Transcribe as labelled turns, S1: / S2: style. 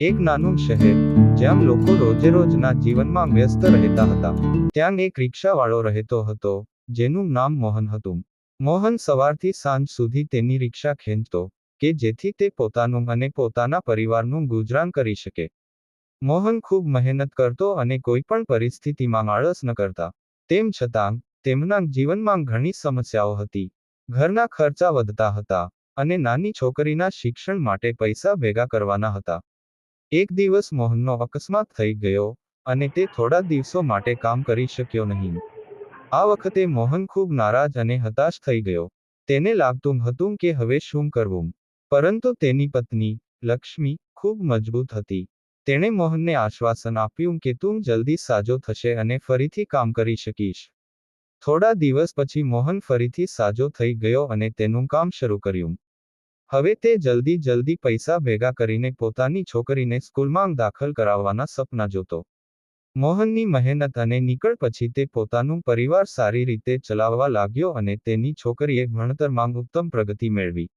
S1: એક નાનું શહેર, જ્યાં લોકો રોજેરોજના જીવનમાં વ્યસ્ત રહેતા હતા. ત્યાં એક રિક્ષાવાળો રહેતો હતો, જેનું નામ મોહન હતું. મોહન સવારથી સાંજ સુધી તેની રિક્ષા ખેંચતો, કે જેથી તે પોતાનું અને પોતાના પરિવારનું ગુજરાન કરી શકે. મોહન ખૂબ મહેનત કરતો અને કોઈ પણ પરિસ્થિતિમાં આળસ ન કરતા. તેમ છતાં, તેમના જીવનમાં ઘણી સમસ્યાઓ હતી. ઘરના ખર્ચા વધતા હતા, અને નાની છોકરીના શિક્ષણ માટે પૈસા ભેગા કરવાના હતા. એક દિવસ મોહનનો અકસ્માત થઈ ગયો અને તે થોડા દિવસો માટે કામ કરી શક્યો નહીં. આ વખતે મોહન ખૂબ નારાજ અને હતાશ થઈ ગયો. તેને લાગતું હતું કે હવે શું કરવું. પરંતુ તેની પત્ની, લક્ષ્મી, ખૂબ મજબૂત હતી. તેણે મોહનને આશ્વાસન આપ્યું કે તું જલ્દી સાજો થશે અને ફરીથી કામ કરી શકીશ. થોડા દિવસ પછી મોહન ફરીથી સાજો થઈ ગયો અને તેનું કામ શરૂ કર્યું. હવે તે જલ્દી જલ્દી પૈસા ભેગા કરીને પોતાની છોકરીને સ્કૂલમાં દાખલ કરાવવાના સપના જોતો. મોહનની મહેનત અને નીકળ પછી તે પોતાનું પરિવાર સારી રીતે ચલાવવા લાગ્યો અને તેની છોકરીએ ભણતરમાં ઉત્તમ પ્રગતિ મેળવી.